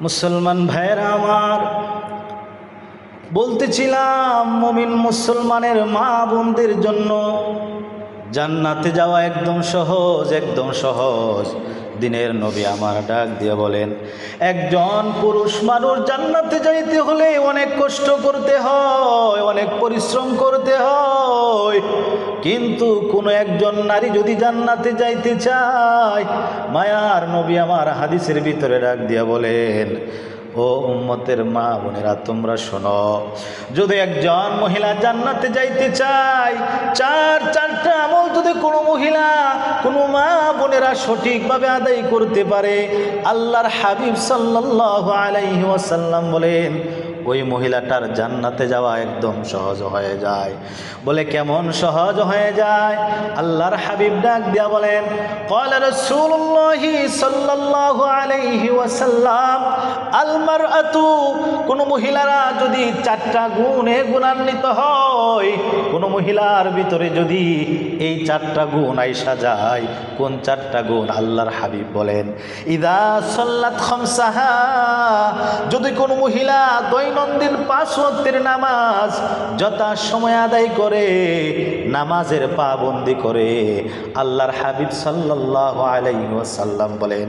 মুসলমান ভাইয়েরা আমার, বলতেছিলাম মুমিন মুসলমানের মা বোনদের জন্য জান্নাতে যাওয়া একদম সহজ একদম সহজ। দিনের নবী আমার ডাক দিয়ে বলেন, একজন পুরুষ মানুষ জান্নাতে যাইতে হলে অনেক কষ্ট করতে হয়, অনেক পরিশ্রম করতে হয়। কিন্তু কোনো একজন নারী যদি জান্নাতে যাইতে চায়, মায়ার নবী আমার হাদিসের ভিতরে ডাক দিয়া বলেন, ও উম্মতের মা বোনেরা, তোমরা শোনো, যদি একজন মহিলা জান্নাতে যাইতে চায়, চার চারটা আমল যদি কোনো মহিলা, কোনো মা বোনেরা সঠিকভাবে আদায় করতে পারে। আল্লাহর হাবিব সাল্লাহ আলাইহি ওয়াসাল্লাম বলেন ওই মহিলাটার জান্নাতে যাওয়া একদম সহজ হয়ে যায় বলে কেমন সহজ হয়ে যায় আল্লাহর হাবিব ডাক দিয়া বলেন قال رسول الله صلى الله عليه وسلم المرأة কোন মহিলারা যদি চারটা গুণে গুণান্বিত হয় কোন মহিলার ভিতরে যদি এই চারটা গুণ আইসা যায় কোন চারটা গুণ আল্লাহর হাবিব বলেন ইদা সাল্লাত খামসাহা যদি কোনো মহিলা দৈনন্দিন পাঁচ ওয়াক্তের নামাজ যথা সময় আদায় করে, নামাজের পাবন্দি করে। আল্লাহর হাবিব সাল্লাল্লাহু আলাইহি ওয়াসাল্লাম বলেন,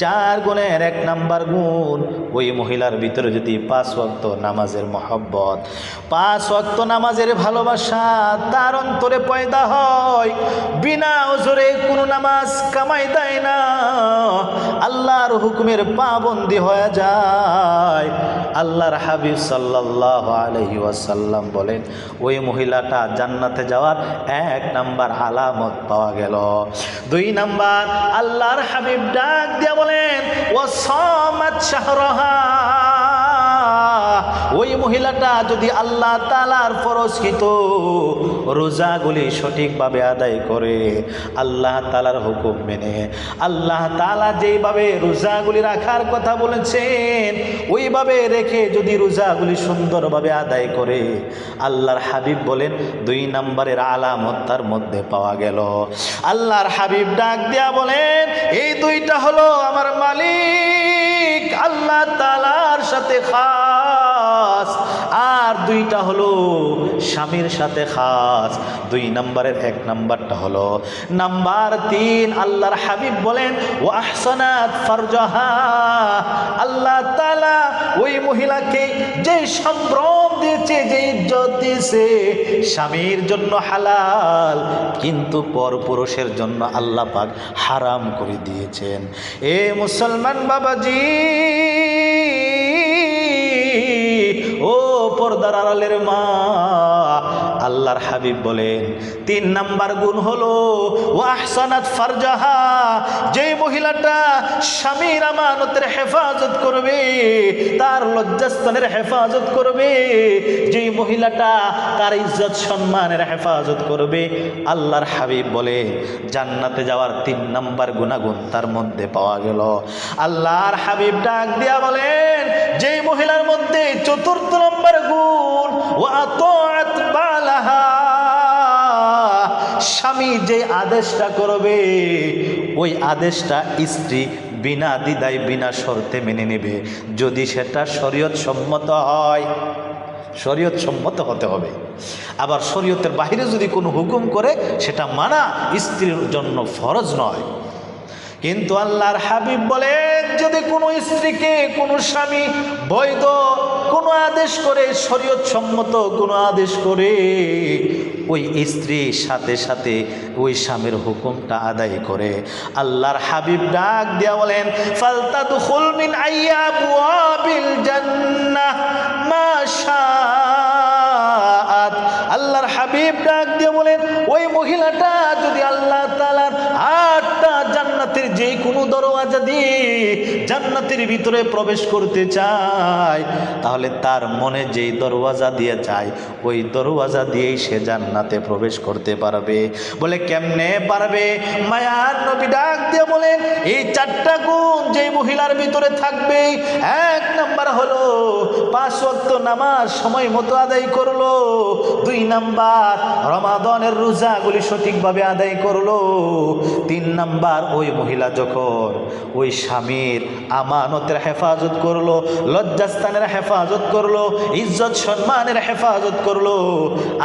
চার গুণের এক নাম্বার গুণ ওই মহিলার ভিতরে যদি পাঁচ ওয়াক্ত নামাজের মহব্বত পাঁচ ওয়াক্ত নামাজের ভালোবাসা তার অন্তরে পয়দা হয়, বিনা ওজরে কোনো নামাজ কামাই দেয় না। আল্লাহর হুকুমের পাবন্দি হয়ে যায়। আল্লাহর হাবিব সাল্লাহ আলহি ওয়াসাল্লাম বলেন, ওই মহিলাটা জান্নাতে যাওয়ার এক নাম্বার আলামত পাওয়া গেল। দুই নাম্বার, আল্লাহর হাবিব ডাক দিয়া বলেন ও সমাজ শাহরহা। ওই মহিলাটা যদি আল্লাহ তালার ফরজকৃত রোজাগুলি সঠিকভাবে আদায় করে, আল্লাহ তালার হুকুম মেনে। আল্লাহ তালা যেইভাবে রোজাগুলি রাখার কথা বলেছেন, ওইভাবে রেখে যদি রোজাগুলি সুন্দরভাবে আদায় করে, আল্লাহর হাবিব বলেন, দুই নম্বরের আলামত তার মধ্যে পাওয়া গেল। আল্লাহর হাবিব ডাক দিয়া বলেন, এই দুইটা হলো আমার মালিক, আল্লাহ তালার সাথে খাস। আর দুইটা হলো স্বামীর সাথে খাস। দুই নম্বরের এক নাম্বারটা হলো, নাম্বার তিন, আল্লাহর হাবিব বলেন ও আহসানাত ফারজাহা। আল্লাহ তালা ওই মহিলাকে যে সম্ভ্রম দিয়েছে, যে ইজ্জত দিয়েছে, স্বামীর জন্য হালাল, কিন্তু পরপুরুষের জন্য আল্লাহ পাক হারাম করে দিয়েছেন। এ মুসলমান বাবাজি ও পর্দার আড়ালের মা আল্লাহর হাবিব বলেন, তিন নাম্বার গুণ হলো ও আহসানাত ফারজাহা যে মহিলাটা স্বামীর আমানতের হেফাজত করবে, তার লজ্জাস্থানের হেফাজত করবে যে মহিলাটা তার ইজ্জত সম্মানের হেফাজত করবে, আল্লাহর হাবিব বলে, জান্নাতে যাওয়ার তিন নাম্বার গুণাগুণ তার মধ্যে পাওয়া গেল। আল্লাহর হাবিব ডাক দিয়া বলেন যে মহিলার মধ্যে চতুর্থ নম্বর গুণ আদেশটা করবে। ওই আদেশটা স্ত্রী বিনা দ্বিধায়, বিনা শর্তে মেনে নেবে। যদি সেটা শরীয়ত সম্মত হয়, শরীয়ত সম্মত হতে হবে। আবার শরীয়তের বাইরে যদি কোনো হুকুম করে, সেটা মানা স্ত্রীর জন্য ফরজ নয়। কিন্তু আল্লাহর হাবিব বলেন, যদি কোনো স্ত্রীকে, কোনো স্বামী বৈধ কোনো আদেশ করে, শরীয়ত সম্মত কোনো আদেশ করে ওই স্ত্রীর সাথে সাথে ওই স্বামীর হুকুমটা আদায় করে। আল্লাহর হাবিব ডাক দিয়া বলেন ফালতা তু মিন আইয়া বুয়াবিল জান্নাহ, মাশাআত। আল্লাহর হাবিব ডাক দিয়ে বলেন, ওই মহিলাটা যদি আল্লাহ আটটা জান্নাতের যে কোনো দরওয়াজা দিয়ে জান্নাতের ভিতরে প্রবেশ করতে চায়, তাহলে তার মনে যেই দরওয়াজা দিয়ে চায় ওই দরওয়াজা দিয়েই সে জান্নাতে প্রবেশ করতে পারবে। বলে, কেমনে পারবে? মায়ার নবী ডাক দিয়ে বলেন, এই চারটা গুণ যে মহিলার ভিতরে থাকবে এক নাম্বার হলো পাঁচ ওয়াক্ত নামাজ সময় মতো আদায় করল। দুই নাম্বার রমাদনের রোজাগুলি সঠিকভাবে আদায় করল। তিন নাম্বার ওই মহিলা যখন ওই স্বামীর আমানতের হেফাজত করল, লজ্জাস্থানের হেফাজত করল, ইজ্জত সম্মানের হেফাজত করল।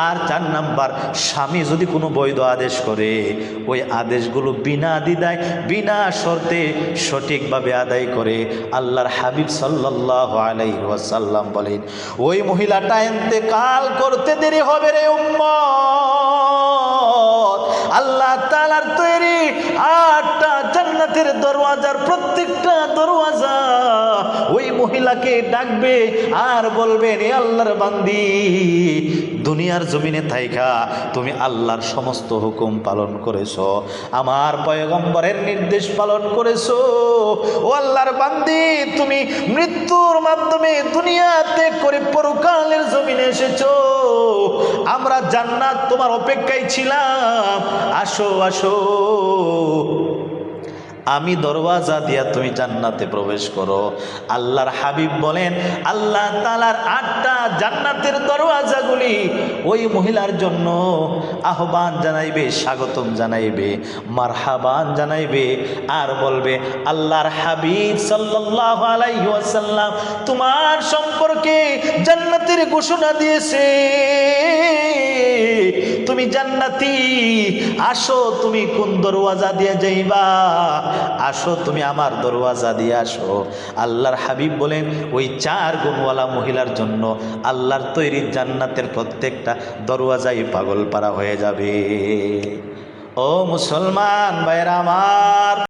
আর চার নাম্বার স্বামী যদি কোনো বৈধ আদেশ করে, ওই আদেশগুলো বিনা দ্বিধায়, বিনা শর্তে সঠিকভাবে আদায় করে, আল্লাহর হাবিব সাল্লাহ আলাই ওয়াসাল্লাম বলেন, ওই মহিলাটা কাল করতে দেরি হবে রে উম্মত। আল্লাহ তালার তৈরি আটটা জান্নাতের দরওয়াজার, প্রত্যেকটা দরওয়াজা মহিলাকে ডাকবে আর বলবে এ আল্লাহর বান্দি, দুনিয়ার জমিনে থাইকা তুমি আল্লাহর সমস্ত হুকুম পালন করেছ, আমার পয়গম্বরের নির্দেশ পালন করেছ। ও আল্লাহর বান্দি, তুমি মৃত্যুর মাধ্যমে দুনিয়াতে করে পরকালের জমিনে এসেছ। আমরা জান্নাত তোমার অপেক্ষায় ছিলাম। আসো আসো। আমি দরওয়াজা দিয়া তুমি জান্নাতে প্রবেশ করো। আল্লাহর হাবিব বলেন, আল্লাহ তালার আটটা জান্নাতের দরওয়াজাগুলি ওই মহিলার জন্য আহ্বান জানাইবে, স্বাগতম জানাইবে, মারহাবান জানাইবে আর বলবে, আল্লাহর হাবিব সাল্লাহ আলাইহি ওয়াসাল্লাম তোমার সম্পর্কে জান্নাতের ঘোষণা দিয়েছে। তুমি জান্নাতি। আসো, তুমি কোন দরওয়াজা দিয়ে যাইবা? আসো, তুমি আমার দরওয়াজা দিয়ে আসো। আল্লাহর হাবিব বলেন, ওই চার গুণওয়ালা মহিলার জন্য আল্লাহর তৈরি জান্নাতের প্রত্যেকটা দরওয়াজাই পাগল পারা হয়ে যাবে। ও মুসলমান ভাইরা আমার